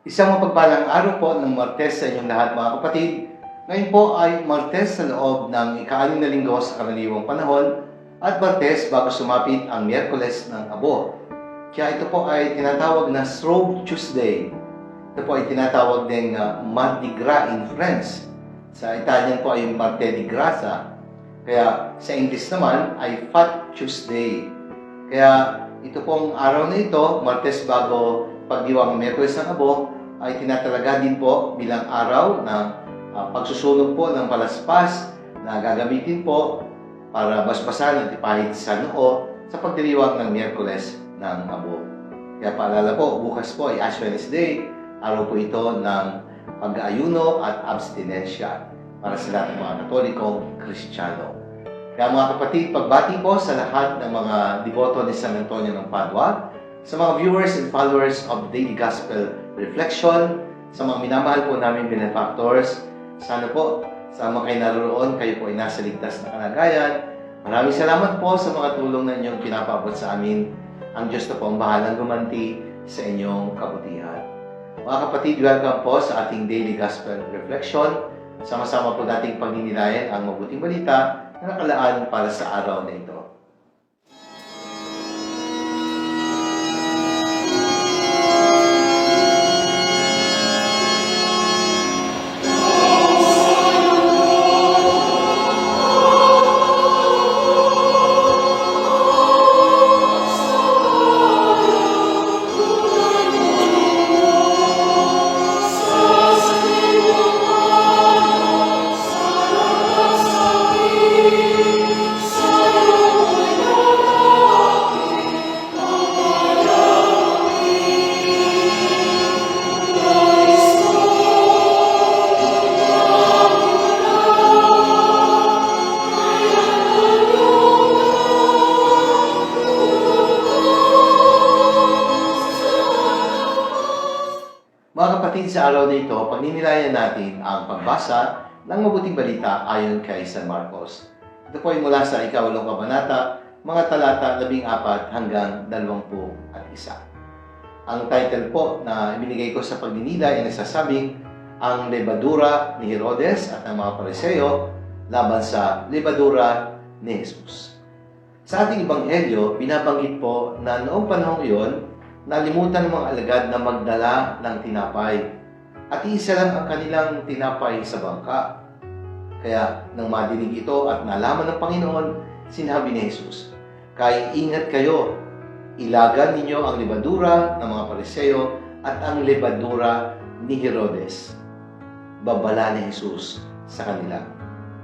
Isang mapagpalang araw po ng Martes sa inyong lahat mga kapatid. Ngayon po ay Martes sa loob ng ikaalim na linggo sa karaniwang panahon at Martes bago sumapit ang Miyerkules ng Abo. Kaya ito po ay tinatawag na Strobe Tuesday. Ito po ay tinatawag din uh, Mardi Gras in French. Sa Italian po ay Marte di Grasa. Kaya sa English naman ay Fat Tuesday. Kaya ito pong araw na ito, Martes bago pagdiwang Miyerkules ng Abo, ay tinatalaga din po bilang araw ng uh, pagsusunog po ng palaspas na gagamitin po para basbasan at ipahid sa noo sa pagdiriwang ng Miyerkules ng Abo. Kaya paalala po, bukas po ay Ash Wednesday, araw po ito ng pag-aayuno at abstinensya para sa lahat ng mga katolikong kristyano. Kaya mga kapatid, pagbati po sa lahat ng mga deboto ni San Antonio ng Padua, sa mga viewers and followers of Daily Gospel Reflection, sa mga minamahal po namin benefactors, sana po sa mga kayo naroon, kayo po ay nasa ligtas na kalagayan. Maraming salamat po sa mga tulong na inyong pinapabot sa amin. Ang Diyos na po ang bahalang gumanti sa inyong kabutihan. Mga kapatid, welcome po sa ating Daily Gospel Reflection. Sama-sama po nating pagninilayan ang mabuting balita na nakalaan para sa araw na ito. Mga kapatid, sa araw na ito, pagninilayan natin ang pagbasa ng mabuting balita ayon kay San Marcos. Ito po ay mula sa ikawalong kabanata, mga talata 14 hanggang 21. Ang title po na ibinigay ko sa pagninila ay nagsasabing ang lebadura ni Herodes at ng mga pariseo laban sa lebadura ni Jesus. Sa ating ebanghelyo, binabanggit po na noong panahong iyon, nalimutan ng mga alagad na magdala ng tinapay. At isa lang ang kanilang tinapay sa bangka. Kaya nang madinig ito at nalaman ng Panginoon, sinabi ni Jesus, Kaya ingat kayo, ilagan ninyo ang libadura ng mga pariseo at ang libadura ni Herodes. Babala ni Jesus sa kanila.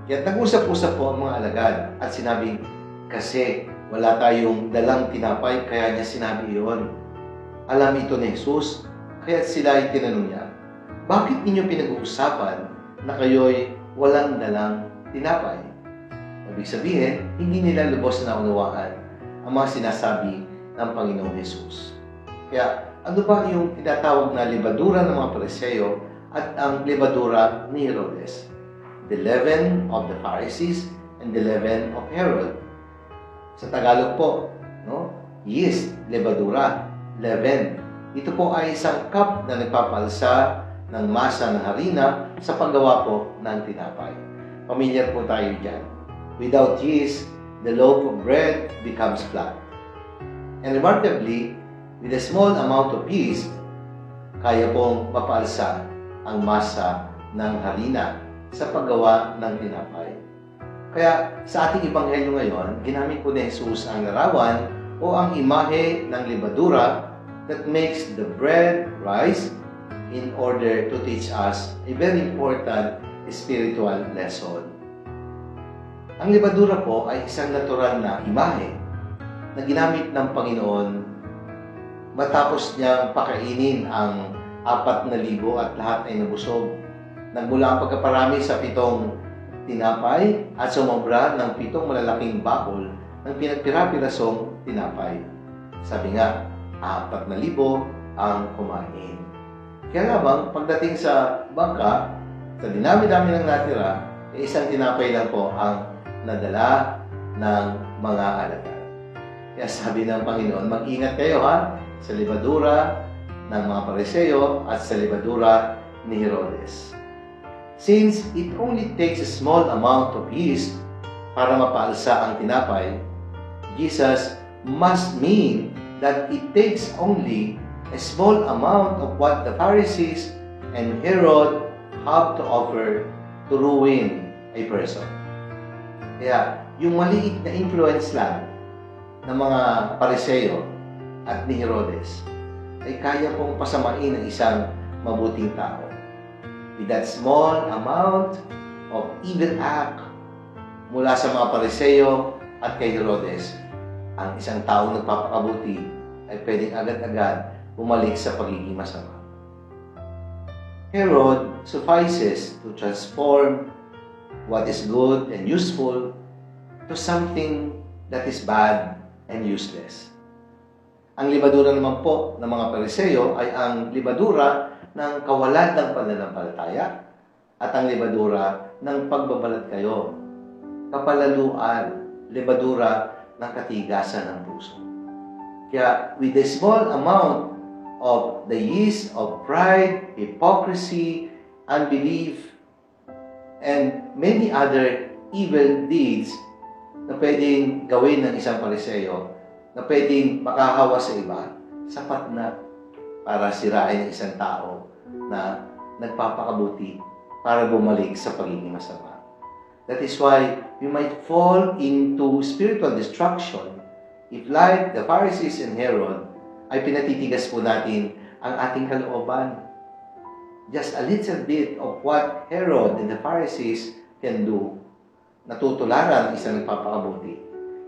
Kaya nag-usap-usap po ang mga alagad at sinabi, kasi wala tayong dalang tinapay kaya niya sinabi iyon. Alam ito ni Jesus, kaya sila ay tinanong niya, Bakit ninyo pinag-uusapan na kayo'y walang dalang tinapay? Ibig sabihin, hindi nila lubos na unawaan ang mga sinasabi ng Panginoong Jesus. Kaya ano ba yung tinatawag na libadura ng mga pariseo at ang libadura ni Herodes? The leaven of the Pharisees and the leaven of Herod. Sa Tagalog po, no? yeast, levadura, leaven. Ito po ay isang cup na nagpapalsa ng masa ng harina sa paggawa po ng tinapay. Familiar po tayo dyan. Without yeast, the loaf of bread becomes flat. And remarkably, with a small amount of yeast, kaya pong mapalsa ang masa ng harina sa paggawa ng tinapay. Kaya sa ating ibanghelyo ngayon, ginamit po ni Jesus ang larawan o ang imahe ng libadura that makes the bread rise in order to teach us a very important spiritual lesson. Ang libadura po ay isang natural na imahe na ginamit ng Panginoon matapos niyang pakainin ang apat na libo at lahat ay nabusog. Nagmula ang pagkaparami sa pitong tinapay at sumobra ng pitong malalaking bakol ng pinagpira-pirasong tinapay. Sabi nga, apat na libo ang kumain. Kaya lamang, pagdating sa bangka, sa dinami-dami ng natira, eh, isang tinapay lang po ang nadala ng mga alagad. Kaya sabi ng Panginoon, mag-ingat kayo ha sa libadura ng mga pariseo at sa libadura ni Herodes. Since it only takes a small amount of yeast para mapaalsa ang tinapay, Jesus must mean that it takes only a small amount of what the Pharisees and Herod have to offer to ruin a person. Kaya, yung maliit na influence lang ng mga pariseo at ni Herodes ay kaya pong pasamain ang isang mabuting tao. With that small amount of evil act mula sa mga pariseo at kay Herodes, ang isang taong nagpapakabuti ay pwedeng agad-agad bumalik sa pagiging masama. Herod suffices to transform what is good and useful to something that is bad and useless. Ang libadura naman po ng mga pariseo ay ang libadura ng kawalan ng pananampalataya at ang libadura ng pagbabalat kayo. Kapalaluan, libadura ng katigasan ng puso. Kaya with a small amount of the yeast of pride, hypocrisy, unbelief, and many other evil deeds na pwedeng gawin ng isang pariseo, na pwedeng makahawa sa iba, sapat na para sirain ang isang tao na nagpapakabuti para bumalik sa pagiging masama. That is why we might fall into spiritual destruction if like the Pharisees and Herod, ay pinatitigas po natin ang ating kalooban. Just a little bit of what Herod and the Pharisees can do, natutularan ang isang nagpapakabuti.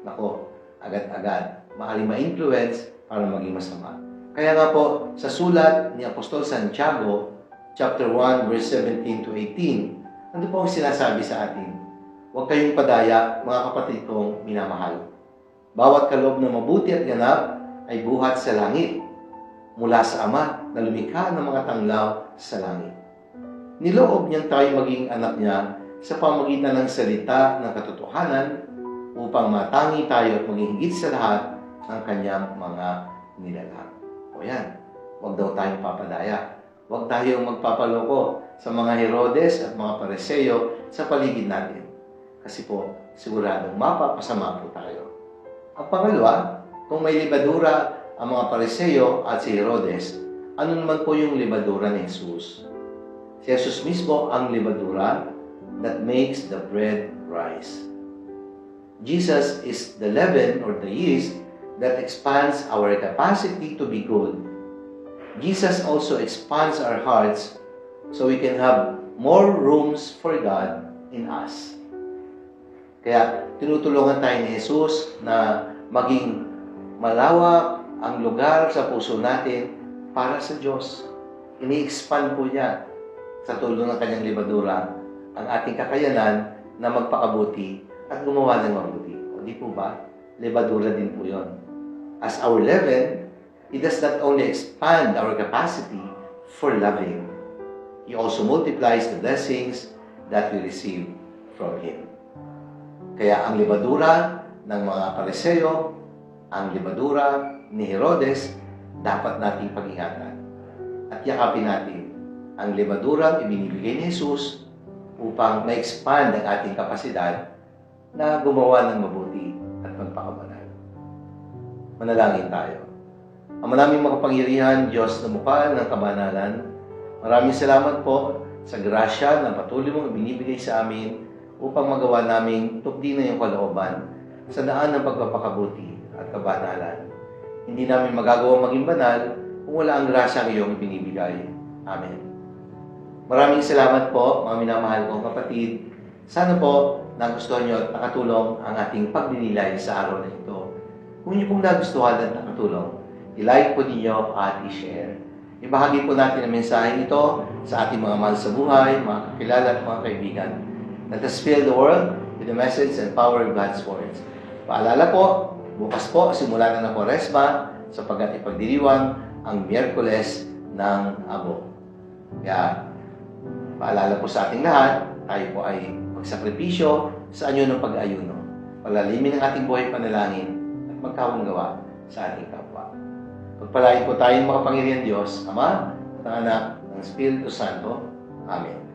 Nako, agad-agad, maaari ma-influence para maging masama. Kaya nga po, sa sulat ni Apostol Santiago, chapter 1, verse 17 to 18, ano po ang sinasabi sa atin? Huwag kayong padaya, mga kapatid kong minamahal. Bawat kaloob na mabuti at ganap ay buhat sa langit, mula sa Ama na lumikha ng mga tanglaw sa langit. Niloob niyang tayo maging anak niya sa pamagitan ng salita ng katotohanan upang matangi tayo at maging higit sa lahat ng kanyang mga nilalang. O yan, huwag daw tayong papadaya. Huwag tayong magpapaloko sa mga Herodes at mga Pariseo sa paligid natin. Kasi po, siguradong mapapasama po tayo. Ang pangalawa, kung may libadura ang mga Pariseo at si Herodes, ano naman po yung libadura ni Jesus? Si Jesus mismo ang libadura that makes the bread rise. Jesus is the leaven or the yeast that expands our capacity to be good. Jesus also expands our hearts so we can have more rooms for God in us. Kaya tinutulungan tayo ni Jesus na maging malawak ang lugar sa puso natin para sa Diyos. Ini-expand po niya sa tulong ng kanyang libadura ang ating kakayanan na magpakabuti at gumawa ng mabuti. O di po ba? Libadura din po yon. As our leaven, it does not only expand our capacity for loving, He also multiplies the blessings that we receive from Him. Kaya ang libadura ng mga pariseo, ang libadura ni Herodes, dapat nating pag-ingatan. At yakapin natin ang libadura ibinibigay ni Jesus upang ma-expand ang ating kapasidad na gumawa ng mabuti at magpakabanal. Manalangin tayo. Ang maraming makapangyarihan, Diyos na mukha ng kabanalan, maraming salamat po sa grasya na patuloy mong ibinibigay sa amin upang magawa naming tupdi na yung kalooban sa daan ng pagpapakabuti at kabanalan. Hindi namin magagawa maging banal kung wala ang grasya ang iyong ibinibigay. Amen. Maraming salamat po, mga minamahal kong kapatid. Sana po nagustuhan niyo at nakatulong ang ating pagdinilay sa araw na ito. Kung niyo pong nagustuhan at nakatulong, i-like po ninyo at i-share. Ibahagi po natin ang mensahe nito sa ating mga mahal sa buhay, mga kakilala at mga kaibigan. Let us fill the world with the message and power of God's words. Paalala po, bukas po, simula na ng Koresma sapagkat ipagdiriwang ang Miyerkules ng Abo. Kaya, paalala po sa ating lahat, tayo po ay magsakripisyo sa anyo ng pag-ayuno. Palalimin ang ating buhay panalangin at magkawang gawa sa ating kapwa. Pagpalain po tayong makapangyarihan Diyos, Ama, at ang Anak, ng Espiritu Santo. Amen.